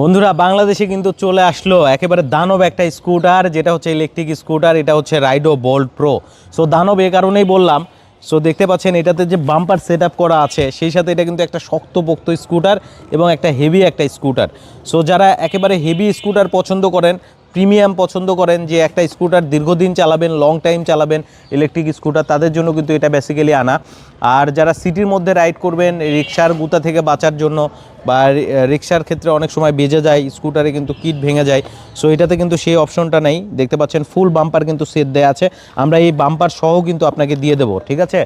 বন্ধুরা, বাংলাদেশে কিন্তু চলে আসলো একেবারে দানব একটা স্কুটার, যেটা হচ্ছে ইলেকট্রিক স্কুটার এটা হচ্ছে রাইডো বোল্ট প্রো সো দানব এ কারণেই বললাম সো দেখতে পাচ্ছেন এটাতে যে বাম্পার সেট করা আছে, সেই সাথে এটা কিন্তু একটা শক্তপোক্ত স্কুটার এবং একটা হেভি একটা স্কুটার সো যারা একেবারে হেভি স্কুটার পছন্দ করেন প্রিমিয়াম পছন্দ করেন যে একটা স্কুটার দীর্ঘদিন চালাবেন লং টাইম চালাবেন ইলেকট্রিক স্কুটার তাদের জন্য কিন্তু এটা বেসিক্যালি আনা। আর যারা সিটির মধ্যে রাইড করবেন রিক্সার গুতা থেকে বাঁচার জন্য বা রিক্সার ক্ষেত্রে অনেক সময় বেজে যায় স্কুটারে কিন্তু কিট ভেঙে যায়। সো এটাতে কিন্তু সেই অপশনটা নেই। দেখতে পাচ্ছেন ফুল বাম্পার কিন্তু সেট দেওয়া আছে। আমরা এই বাম্পার সহ কিন্তু আপনাকে দিয়ে দেবো, ঠিক আছে?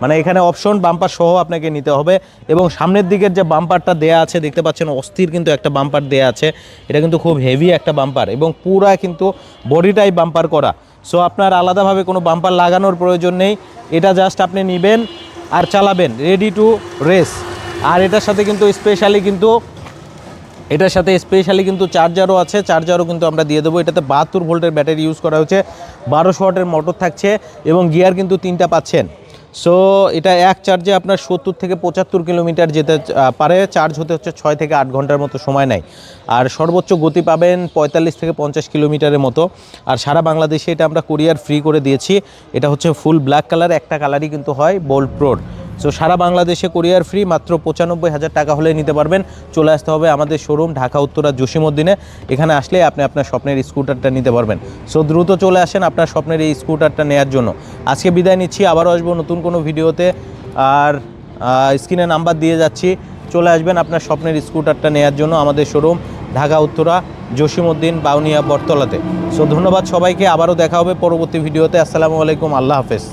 মানে এখানে অপশন বাম্পার সহ আপনাকে নিতে হবে এবং সামনের দিকের যে বাম্পারটা দেয়া আছে, দেখতে পাচ্ছেন অস্থির কিন্তু একটা বাম্পার দেয়া আছে। এটা কিন্তু খুব হেভি একটা বাম্পার এবং পুরা কিন্তু বডিটাই বাম্পার করা। সো আপনার আলাদাভাবে কোনো বাম্পার লাগানোর প্রয়োজন নেই। এটা জাস্ট আপনি নেবেন আর চালাবেন রেডি টু রেস আর এটার সাথে কিন্তু স্পেশালি কিন্তু, এটার সাথে স্পেশালি কিন্তু চার্জারও আছে। চার্জারও কিন্তু আমরা দিয়ে দেবো। এটাতে বাহাত্তর ভোল্টের ব্যাটারি ইউজ করা হচ্ছে বারোশো ওয়াটের মোটর থাকছে এবং গিয়ার কিন্তু তিনটা পাচ্ছেন। সো এটা এক চার্জে আপনার সত্তর থেকে পঁচাত্তর কিলোমিটার যেতে পারে। চার্জ হতে হচ্ছে ছয় থেকে আট ঘণ্টার মতো সময় নেয়। আর সর্বোচ্চ গতি পাবেন পঁয়তাল্লিশ থেকে পঞ্চাশ কিলোমিটারের মতো। আর সারা বাংলাদেশে এটা আমরা কুরিয়ার ফ্রি করে দিয়েছি। এটা হচ্ছে ফুল ব্ল্যাক কালার একটা কালারই কিন্তু হয় বোল্ড প্রোর সো সারা বাংলাদেশে কোরিয়ার ফ্রি মাত্র পঁচানব্বই হাজার টাকা হলে নিতে পারবেন। চলে আসতে হবে আমাদের শোরুম ঢাকা, উত্তরা জসিমুদ্দিনে এখানে আসলে আপনি আপনার স্বপ্নের স্কুটারটা নিতে পারবেন। সো দ্রুত চলে আসেন আপনার স্বপ্নের এই স্কুটারটা নেওয়ার জন্য। আজকে বিদায় নিচ্ছি, আবারও আসব নতুন কোনো ভিডিওতে। আর স্ক্রিনে নাম্বার দিয়ে যাচ্ছি। চলে আসবেন আপনার স্বপ্নের স্কুটারটা নেওয়ার জন্য আমাদের শোরুম ঢাকা, উত্তরা জসিমুদ্দিন বাউনিয়া, বটতলাতে। সো ধন্যবাদ সবাইকে, আবারও দেখা হবে পরবর্তী ভিডিওতে। আসসালামু আলাইকুম, আল্লাহ হাফেজ।